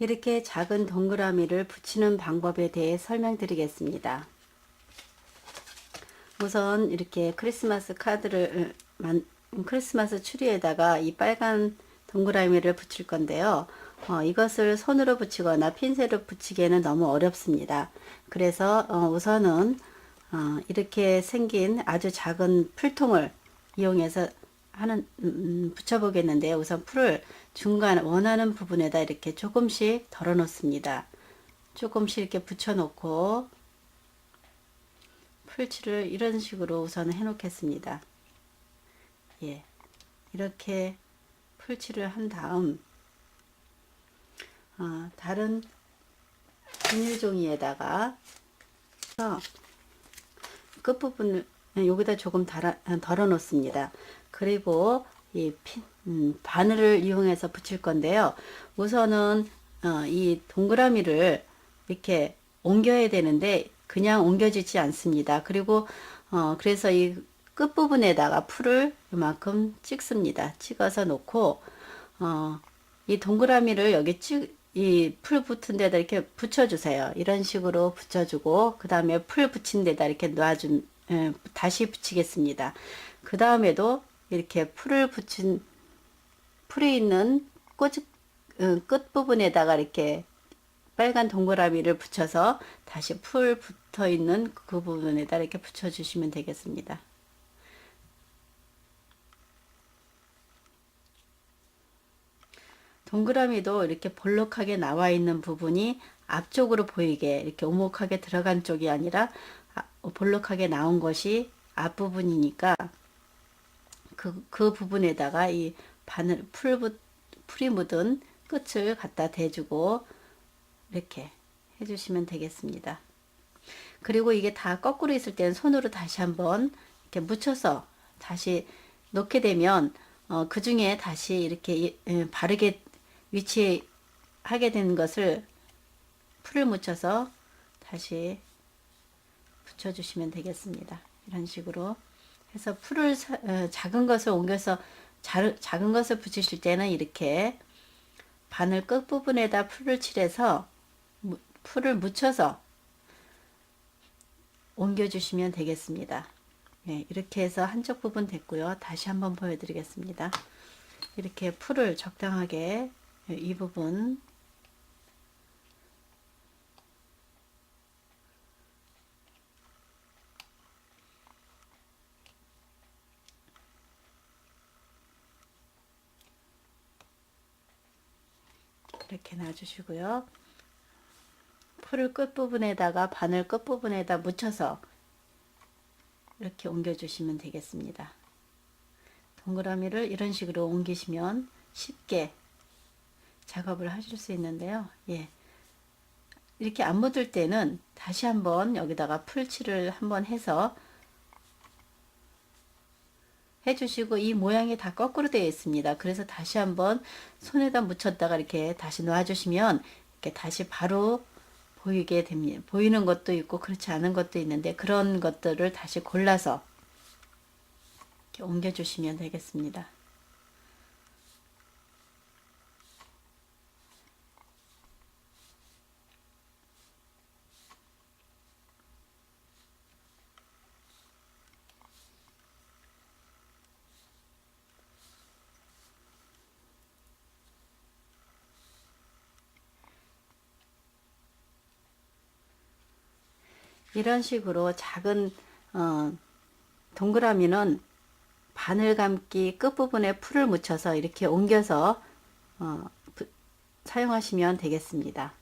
이렇게 작은 동그라미를 붙이는 방법에 대해 설명드리겠습니다. 우선 이렇게 크리스마스 카드를 만, 크리스마스 추리에다가 이 빨간 동그라미를 붙일 건데요. 어, 이것을 손으로 붙이거나 핀셋으로 붙이기에는 너무 어렵습니다. 그래서 어, 우선은 어, 이렇게 생긴 아주 작은 풀통을 이용해서 하는 음, 붙여보겠는데요. 우선 풀을 중간 원하는 부분에다 이렇게 조금씩 덜어 놓습니다. 조금씩 이렇게 붙여 놓고 풀칠을 이런 식으로 우선 해 놓겠습니다. 예. 이렇게 풀칠을 한 다음 어, 다른 비닐 종이에다가 끝부분을 여기다 조금 달아, 덜어 놓습니다. 그리고 이 핀, 음, 바늘을 이용해서 붙일 건데요. 우선은 어, 이 동그라미를 이렇게 옮겨야 되는데 그냥 옮겨지지 않습니다. 그리고 어, 그래서 이 끝부분에다가 풀을 이만큼 찍습니다. 찍어서 놓고 어, 이 동그라미를 여기 찍, 이 풀 붙은 데다 이렇게 붙여주세요. 이런 식으로 붙여주고 그 다음에 풀 붙인 데다 이렇게 놔준 에, 다시 붙이겠습니다. 그 다음에도 이렇게 풀을 붙인 풀이 있는 꽃 어, 끝 부분에다가 이렇게 빨간 동그라미를 붙여서 다시 풀 붙어 있는 그 부분에다 이렇게 붙여 주시면 되겠습니다. 동그라미도 이렇게 볼록하게 나와 있는 부분이 앞쪽으로 보이게 이렇게 오목하게 들어간 쪽이 아니라 아, 볼록하게 나온 것이 앞부분이니까 그, 그 부분에다가 이 바늘 풀 풀이 묻은 끝을 갖다 대주고 이렇게 해주시면 되겠습니다. 그리고 이게 다 거꾸로 있을 때는 손으로 다시 한번 이렇게 묻혀서 다시 놓게 되면 어, 그 중에 다시 이렇게 예, 바르게 위치하게 된 것을 풀을 묻혀서 다시 붙여주시면 되겠습니다. 이런 식으로 해서 풀을 사, 어, 작은 것을 옮겨서 자, 작은 것을 붙이실 때는 이렇게 바늘 끝부분에다 풀을 칠해서 무, 풀을 묻혀서 옮겨주시면 되겠습니다. 네, 이렇게 해서 한쪽 부분 됐고요. 다시 한번 보여드리겠습니다. 이렇게 풀을 적당하게 이 부분 이렇게 놔주시고요. 풀을 끝부분에다가 바늘 끝부분에다 묻혀서 이렇게 옮겨주시면 되겠습니다. 동그라미를 이런 식으로 옮기시면 쉽게 작업을 하실 수 있는데요. 예. 이렇게 안 묻을 때는 다시 한번 여기다가 풀칠을 한번 해서 해주시고 이 모양이 다 거꾸로 되어 있습니다. 그래서 다시 한번 손에다 묻혔다가 이렇게 다시 놔주시면 이렇게 다시 바로 보이게 됩니다. 보이는 것도 있고 그렇지 않은 것도 있는데 그런 것들을 다시 골라서 이렇게 옮겨주시면 되겠습니다. 이런 식으로 작은 어, 동그라미는 바늘 감기 끝부분에 풀을 묻혀서 이렇게 옮겨서 어, 부, 사용하시면 되겠습니다.